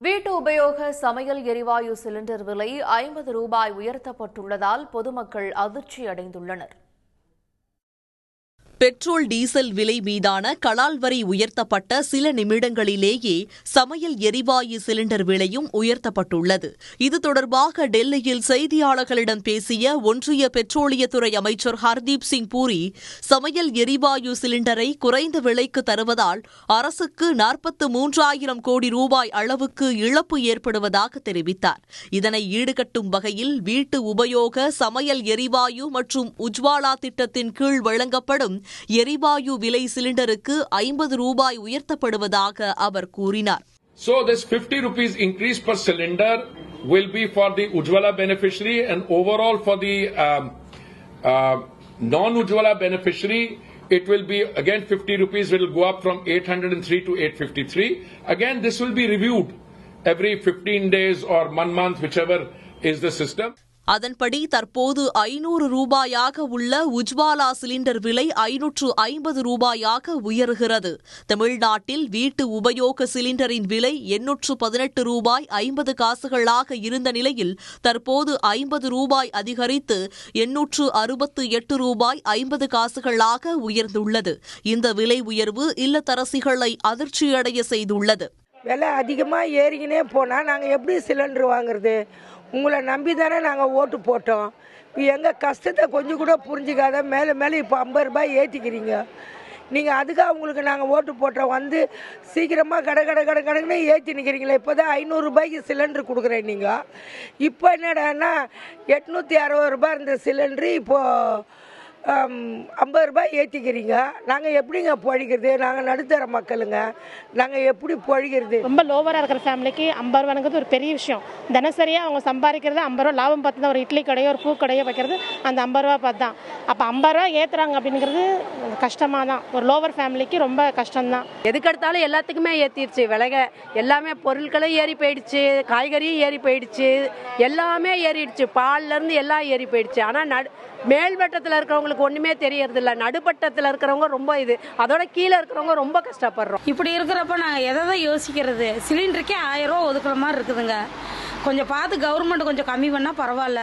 வீட்டு உபயோக சமையல் எரிவாயு சிலிண்டர் விலை ஐம்பது ரூபாய் உயர்த்தப்பட்டுள்ளதால் பொதுமக்கள் அதிர்ச்சி அடைந்துள்ளனர் பெட்ரோல் டீசல் விலை மீதான கலால் வரி உயர்த்தப்பட்ட சில நிமிடங்களிலேயே சமையல் எரிவாயு சிலிண்டர் விலையும் உயர்த்தப்பட்டுள்ளது. இது தொடர்பாக டெல்லியில் செய்தியாளர்களிடம் பேசிய ஒன்றிய பெட்ரோலியத்துறை அமைச்சர் ஹர்தீப் சிங் பூரி சமையல் எரிவாயு சிலிண்டரை குறைந்த விலைக்கு தருவதால் அரசுக்கு நாற்பத்து மூன்றாயிரம் கோடி ரூபாய் அளவுக்கு இழப்பு ஏற்படுவதாக தெரிவித்தார். இதனை ஈடுகட்டும் வகையில் வீட்டு உபயோக சமையல் எரிவாயு மற்றும் உஜ்வாலா திட்டத்தின் கீழ் வழங்கப்படும் எரிவாயு விலை சிலிண்டருக்கு ஐம்பது ரூபாய் உயர்த்தப்படுவதாக அவர் கூறினார் So this 50 rupees increase per cylinder will be for the Ujwala beneficiary and overall for the um, uh, non-Ujwala beneficiary it will be again 50 rupees will go up from 803 to 853. Again this will be reviewed every 15 days or one month whichever is the system. அதன்படி தற்போது ஐநூறு ரூபாயாக உள்ள Ujjwala cylinder விலை ஐநூற்று ஐம்பது ரூபாயாக உயர்கிறது. தமிழ்நாட்டில் வீட்டு உபயோக சிலிண்டரின் விலை எண்ணூற்று பதினெட்டு ரூபாய் ஐம்பது காசுகளாக இருந்த நிலையில் தற்போது ஐம்பது ரூபாய் அதிகரித்து எண்ணூற்று அறுபத்து எட்டு ரூபாய் ஐம்பது காசுகளாக உயர்ந்துள்ளது. இந்த விலை உயர்வு இல்லத்தரசிகளை அதிர்ச்சியடைய செய்துள்ளது. விலை அதிகமாக ஏறிக்கினே போனால் நாங்கள் எப்படி சிலிண்டர் வாங்குறது? உங்களை நம்பி தானே நாங்கள் ஓட்டு போட்டோம். இப்போ எங்கள் கஷ்டத்தை கொஞ்சம் கூட புரிஞ்சுக்காத மேலே மேலே இப்போ ஐம்பது ரூபாய் ஏற்றிக்கிறீங்க நீங்கள் அதுக்காக உங்களுக்கு நாங்கள் ஓட்டு போட்டோம். வந்து சீக்கிரமாக கட கட கட கடைன்னு ஏற்றி நிற்கிறீங்களே இப்போ தான் ஐநூறுரூபாய்க்கு சிலிண்டர் கொடுக்குறேன் நீங்கள் இப்போ என்னடான்னா எட்நூற்றி அறுபது ரூபாய் இருந்த சிலிண்டரு இப்போது ஐம்பது ரூபாய் ஏற்றிக்கிறீங்க நாங்கள் எப்படிங்க பழிக்கிறது? நாங்கள் நடுத்தர மக்களுங்க. நாங்கள் எப்படி பழிக்கிறது? ரொம்ப லோவராக இருக்கிற ஃபேமிலிக்கு ஐம்பது ரூபாங்கிறது ஒரு பெரிய விஷயம். தினசரியாக அவங்க சம்பாதிக்கிறது ஐம்பது ரூபா லாபம் பார்த்து தான் ஒரு இட்லி கடையோ ஒரு பூ கடையோ வைக்கிறது அந்த ஐம்பது ரூபா பார்த்து தான் அப்போ ஐம்பது ரூபா ஏற்றுறாங்க அப்படிங்கிறது கஷ்டமாக தான் ஒரு லோவர் ஃபேமிலிக்கு ரொம்ப கஷ்டம்தான். எதுக்கெடுத்தாலும் எல்லாத்துக்குமே ஏற்றிடுச்சு விலைக எல்லாமே பொருட்களும் ஏறி போயிடுச்சு. காய்கறியும் ஏறி போயிடுச்சு. எல்லாமே ஏறிடுச்சு. பால்லேருந்து எல்லாம் ஏறி போயிடுச்சு. ஆனால் நடு மேல்வட்டத்தில் இருக்கிறவங்களுக்கு ஒன்றுமே தெரியறதில்ல. நடுப்பட்டத்தில் இருக்கிறவங்க ரொம்ப இது. அதோட கீழே இருக்கிறவங்க ரொம்ப கஷ்டப்படுறோம். இப்படி இருக்கிறப்ப நாங்கள் எதை தான் யோசிக்கிறது? சிலிண்டருக்கே ஆயிரம் ரூபா ஒதுக்குற மாதிரி இருக்குதுங்க. கொஞ்சம் பார்த்து கவர்மெண்ட் கொஞ்சம் கம்மி பண்ணால் பரவாயில்ல.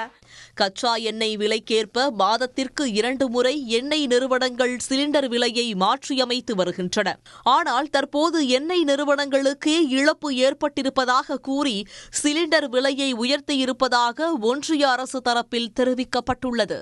கச்சா எண்ணெய் விலைக்கேற்ப மாதத்திற்கு இரண்டு முறை எண்ணெய் நிறுவனங்கள் சிலிண்டர் விலையை மாற்றியமைத்து வருகின்றன. ஆனால் தற்போது எண்ணெய் நிறுவனங்களுக்கே இழப்பு ஏற்பட்டிருப்பதாக கூறி சிலிண்டர் விலையை உயர்த்தியிருப்பதாக ஒன்றிய அரசு தரப்பில் தெரிவிக்கப்பட்டுள்ளது.